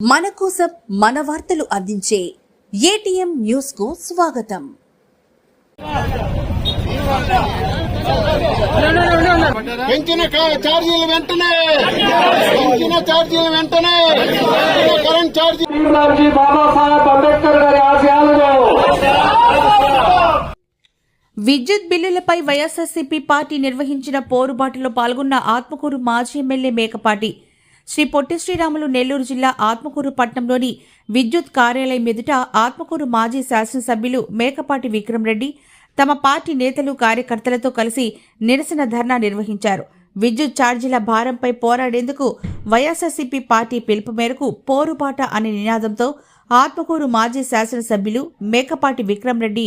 మన కోసం మన వార్తలు అందించే ఏటీఎం న్యూస్కు స్వాగతం. పెంచిన ఛార్జీలు వెంటనే! పెంచిన ఛార్జీలు వెంటనే! కరెంట్ ఛార్జీ బాబాసాహెబ్ అంబేద్కర్ గారి ఆశయాలను! విద్యుత్ బిల్లులపై వైఎస్ఆర్సీపీ పార్టీ నిర్వహించిన పోరుబాటులో పాల్గొన్న ఆత్మకూరు మాజీ ఎమ్మెల్యే మేకపాటి శ్రీ పొట్టి శ్రీరాములు నెల్లూరు జిల్లా ఆత్మకూరు పట్టణంలోని విద్యుత్ కార్యాలయం ఎదుట ఆత్మకూరు మాజీ శాసనసభ్యులు మేకపాటి విక్రమ్ రెడ్డి తమ పార్టీ నేతలు కార్యకర్తలతో కలిసి నిరసన ధర్నా నిర్వహించారు. విద్యుత్ ఛార్జీల భారంపై పోరాడేందుకు వైఎస్ఆర్సీపీ పార్టీ పిలుపు మేరకు పోరుబాట అనే నినాదంతో ఆత్మకూరు మాజీ శాసనసభ్యులు మేకపాటి విక్రమ్ రెడ్డి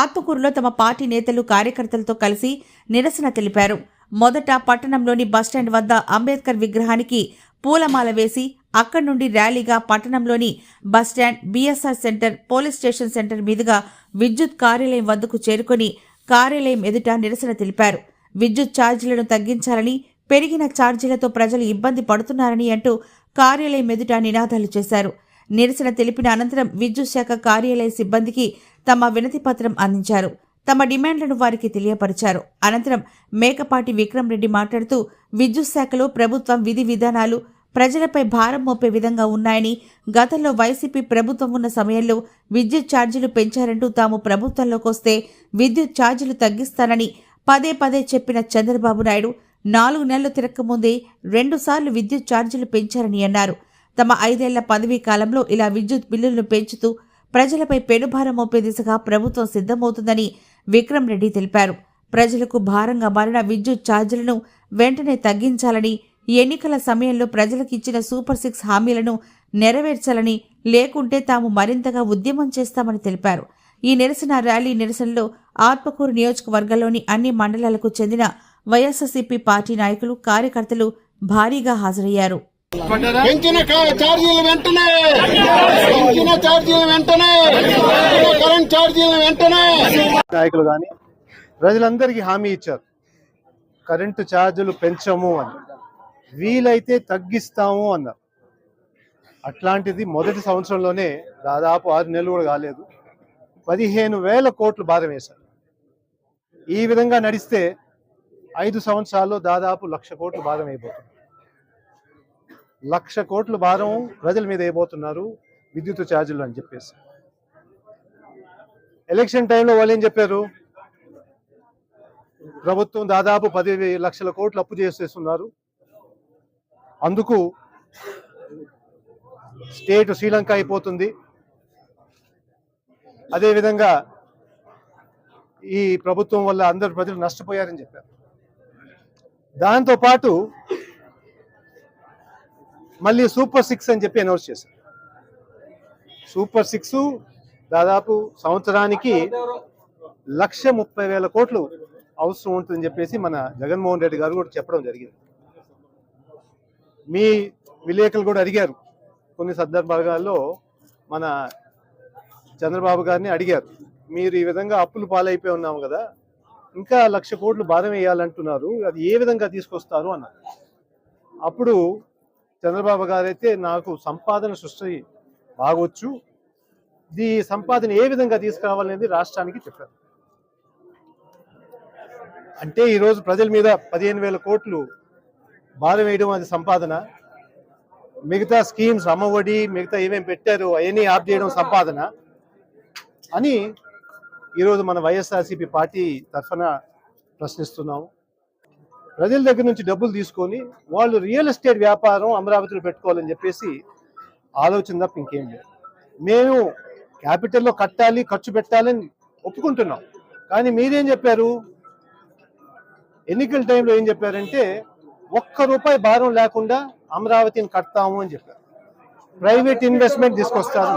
ఆత్మకూరులో తమ పార్టీ నేతలు కార్యకర్తలతో కలిసి నిరసన తెలిపారు. మొదట పట్టణంలోని బస్టాండ్ వద్ద అంబేద్కర్ విగ్రహానికి పూలమాల వేసి అక్కడి నుండి ర్యాలీగా పట్టణంలోని bus stand BSR centre police station centre మీదుగా విద్యుత్ కార్యాలయం వద్దకు చేరుకొని కార్యాలయం ఎదుట నిరసన తెలిపారు. విద్యుత్ ఛార్జీలను తగ్గించాలని పెరిగిన ఛార్జీలతో ప్రజలు ఇబ్బంది పడుతున్నారని అంటూ కార్యాలయం ఎదుట నినాదాలు చేశారు. నిరసన తెలిపిన అనంతరం విద్యుత్ శాఖ కార్యాలయ సిబ్బందికి తమ వినతి పత్రం అందించారు. తమ డిమాండ్లను వారికి తెలియపరిచారు. అనంతరం మేకపాటి విక్రమ్ రెడ్డి మాట్లాడుతూ విద్యుత్ శాఖలో ప్రభుత్వం విధి విధానాలు ప్రజలపై భారం మోపే విధంగా ఉన్నాయని గతంలో వైసీపీ ప్రభుత్వం ఉన్న సమయంలో విద్యుత్ ఛార్జీలు పెంచారంటూ తాము ప్రభుత్వంలోకి వస్తే విద్యుత్ ఛార్జీలు తగ్గిస్తానని పదే పదే చెప్పిన చంద్రబాబు నాయుడు నాలుగు నెలలు తిరక్కముందే రెండుసార్లు విద్యుత్ ఛార్జీలు పెంచారని అన్నారు. తమ ఐదేళ్ళ పదవీ కాలంలో ఇలా విద్యుత్ బిల్లులను పెంచుతూ ప్రజలపై పెనుభారం మోపే దిశగా ప్రభుత్వం సిద్ధమవుతుందని విక్రమ్ రెడ్డి తెలిపారు. ప్రజలకు భారంగా మారిన విద్యుత్ ఛార్జీలను వెంటనే తగ్గించాలని ఎన్నికల సమయంలో ప్రజలకు ఇచ్చిన సూపర్ సిక్స్ హామీలను నెరవేర్చాలని లేకుంటే తాము మరింతగా ఉద్యమం చేస్తామని తెలిపారు. ఈ నిరసన ర్యాలీ నిరసనలో ఆత్మకూరు నియోజకవర్గంలోని అన్ని మండలాలకు చెందిన వైఎస్ఆర్సీపీ పార్టీ నాయకులు కార్యకర్తలు భారీగా హాజరయ్యారు. పెంచిన ఛార్జీలు వెంటనే! పెంచిన ఛార్జీలు వెంటనే! కరెంట్ ఛార్జీలు వెంటనే! నాయకులు కానీ ప్రజలందరికీ హామీ ఇచ్చారు. కరెంటు ఛార్జీలు పెంచము అని. వీలైతే తగ్గిస్తాము అన్నారు. అట్లాంటిది మొదటి సంవత్సరంలోనే దాదాపు ఆరు నెలలు కూడా కాలేదు. పదిహేను వేల కోట్లు భారం వేశారు. ఈ విధంగా నడిస్తే ఐదు సంవత్సరాల్లో దాదాపు లక్ష కోట్లు భారం అయిపోతుంది. లక్ష కోట్లు భారం ప్రజల మీద అయిపోతున్నారు. విద్యుత్ ఛార్జీలు అని చెప్పేసి. ఎలక్షన్ టైంలో వాళ్ళు ఏం చెప్పారు? ప్రభుత్వం దాదాపు పది లక్షల కోట్లు అప్పు చేసేస్తున్నారు. అందుకు స్టేట్ శ్రీలంక అయిపోతుంది. అదేవిధంగా ఈ ప్రభుత్వం వల్ల అందరు ప్రజలు నష్టపోయారని చెప్పారు. దాంతో పాటు మళ్ళీ సూపర్ సిక్స్ అని చెప్పి అనౌన్స్ చేశారు. సూపర్ సిక్స్ దాదాపు సంవత్సరానికి లక్ష ముప్పై వేల కోట్లు అవసరం ఉంటుందని చెప్పేసి మన జగన్మోహన్ రెడ్డి గారు కూడా చెప్పడం జరిగింది. మీ విలేకరులు కూడా అడిగారు. కొన్ని సందర్భాల్లో మన చంద్రబాబు గారిని అడిగారు. మీరు ఈ విధంగా అప్పులు పాలైపోయి ఉన్నాము కదా ఇంకా లక్ష కోట్లు భారం వేయాలంటున్నారు. అది ఏ విధంగా తీసుకొస్తారు అన్నారు. అప్పుడు చంద్రబాబు గారైతే నాకు సంపాదన సృష్టి బాగొచ్చు ఈ సంపాదన ఏ విధంగా తీసుకురావాలనేది రాష్ట్రానికి చెప్పారు. అంటే ఈరోజు ప్రజల మీద పదిహేను వేల కోట్లు భారం వేయడం అది సంపాదన. మిగతా స్కీమ్స్ అమ్మఒడి మిగతా ఏమేమి పెట్టారు అవన్నీ ఆప్ చేయడం సంపాదన. అని ఈరోజు మన వైఎస్ఆర్సీపీ పార్టీ తరఫున ప్రశ్నిస్తున్నాము. ప్రజల దగ్గర నుంచి డబ్బులు తీసుకొని వాళ్ళు రియల్ ఎస్టేట్ వ్యాపారం అమరావతిలో పెట్టుకోవాలని చెప్పేసి ఆలోచన తప్ప ఇంకేం లేదు. మేము క్యాపిటల్లో కట్టాలి ఖర్చు పెట్టాలని ఒప్పుకుంటున్నాం. కానీ మీరేం చెప్పారు? ఎన్నికల టైంలో ఏం చెప్పారంటే ఒక్క రూపాయి భారం లేకుండా అమరావతిని కడతాము అని చెప్పారు. ప్రైవేట్ ఇన్వెస్ట్మెంట్ తీసుకొస్తారు.